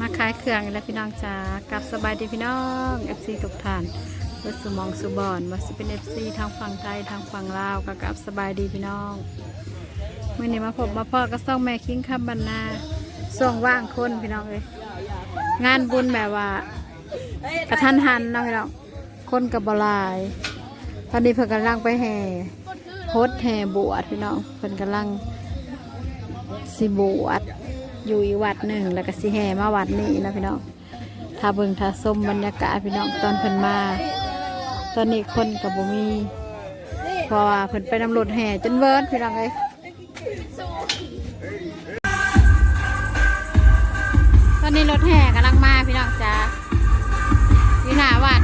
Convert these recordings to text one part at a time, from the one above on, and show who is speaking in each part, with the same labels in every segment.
Speaker 1: มาขายเครื่องแล้วพี่น้องจ้ากลับสบายดีพี่น้อง FC ทุกท่านเพื่อสมองสุบอนว่าสิเป็น FC ทางฝั่งไทยทางฝั่งลาวก็กลับสบายดีพี่น้องเมื่อนี้มาพบมาพ่อก็ต้องแม่คิงคำบรรณาส่วงว่างคนพี่น้องเลยงานบุญแบบว่ากระทันหันเนาะพี่น้องคนกับบลาย ตอนนี้เพิ่นกำลังไปแห่โพสแห่บวชพี่น้องเพิ่นกำลังสิบวช อยู่อีกวัดหนึ่งแล้วก็สิแห่มาวัดนี้นะพี่น้องถ้าเบิ่งถ้าส้มบรรยากาศพี่น้องตอนเพิ่นมา ตอนนี้คนกับบ่มีเพราะว่าเพิ่นไปนำรถแห่จนเวิร์ดพี่น้องเอ้ยตอนนี้รถแห่กำลังมาพี่น้องจ้าอยู่หน้าวัด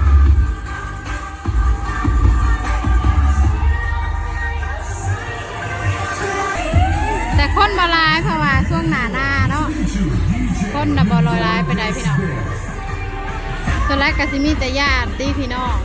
Speaker 1: แต่คนบอลายเพราะว่าช่วงหนาหน้า คนนะบอลอยร้ายไปได้พี่น้องส่วนแรกก็สิมีแต่ญาติพี่น้อง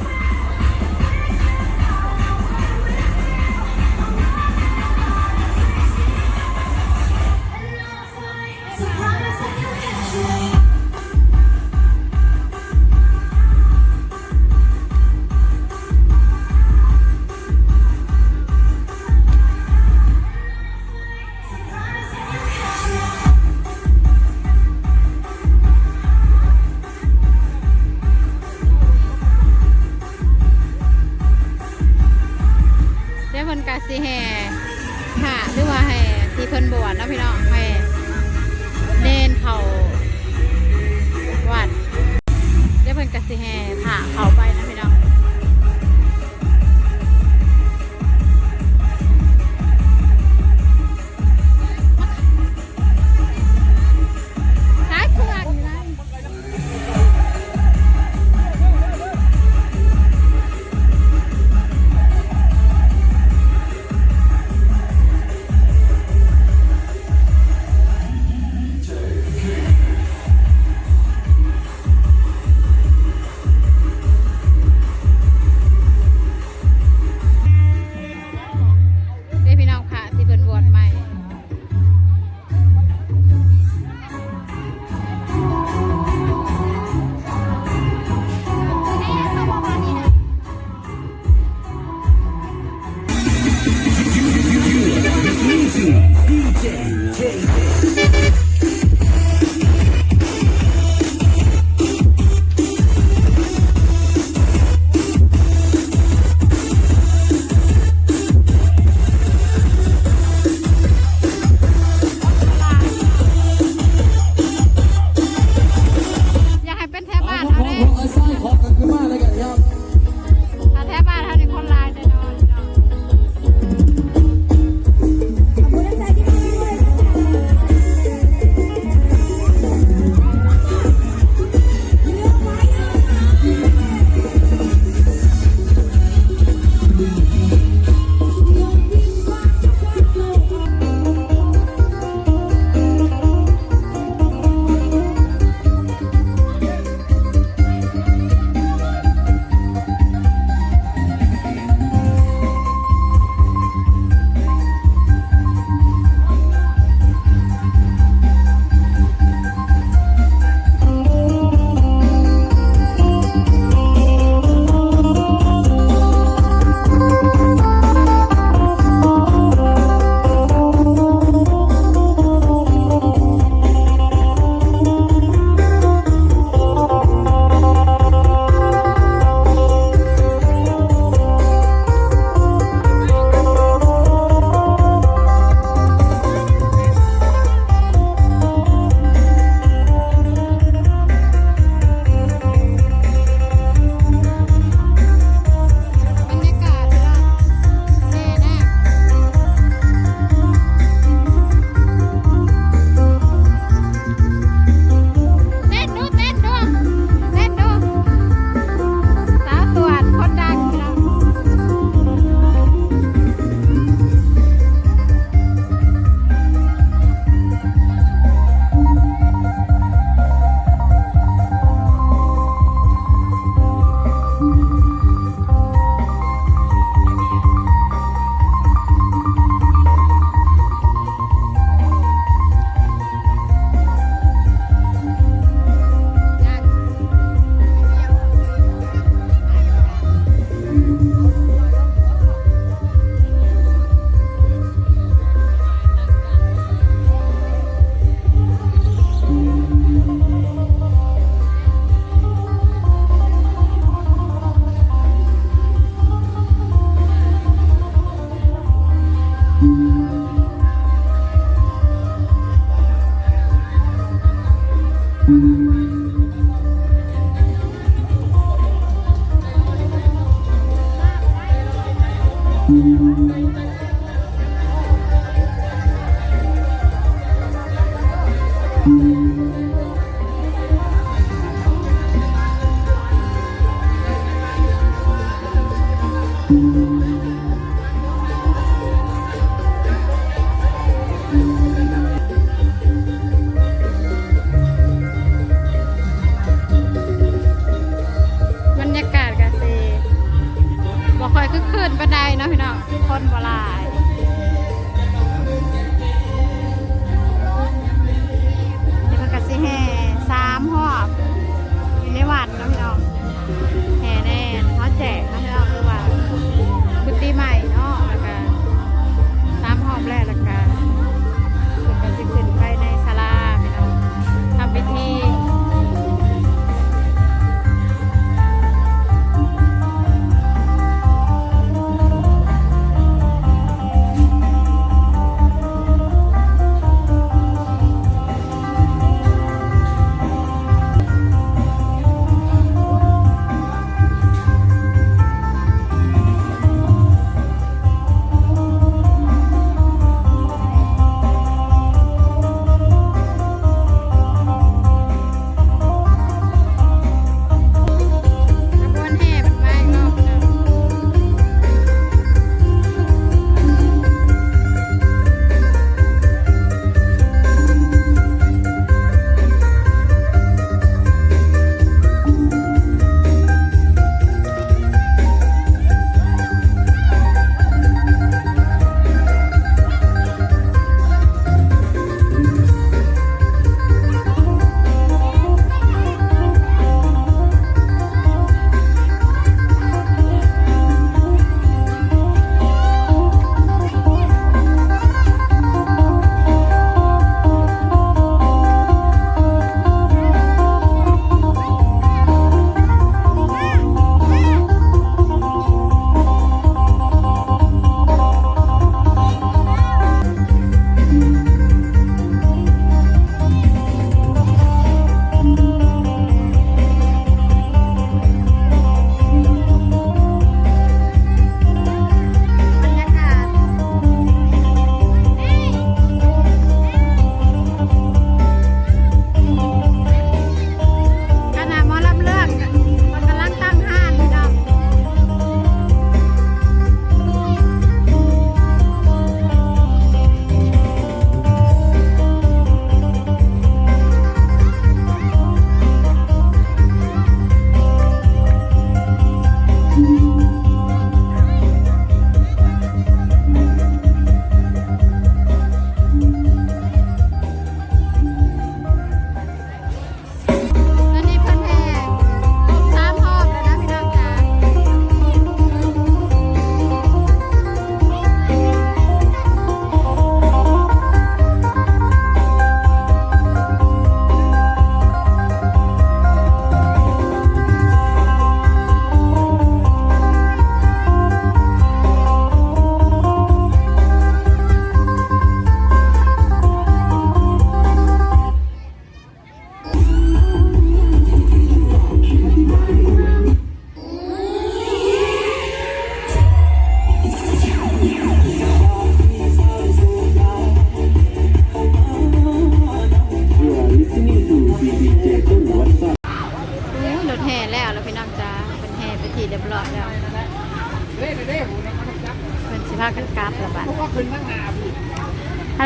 Speaker 1: สิแห่ผ่าหรือว่าแห่ที่เพิ่นบวชนะพี่น้องแห่เนนเขาวัดเดี๋ยวเพิ่นกสิแห่ Thank you.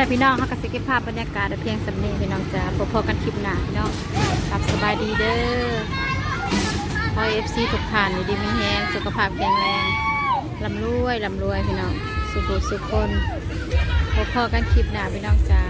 Speaker 1: ้พี่น้องเขาก็สิก็บภาพบรรยากาศเพียงสำเนียงพี่น้องจ้าพอๆกันคลิปหน้าพี่น้องรับสบายดีเด้อพอเอฟซีถูกผ่านอยู่ดีมีแฮงสุขภาพแข็งแรงลำรวยลำรวยพี่น้องสุขสุขคนพอพอกันคลิปหน้าพี่น้องจ้า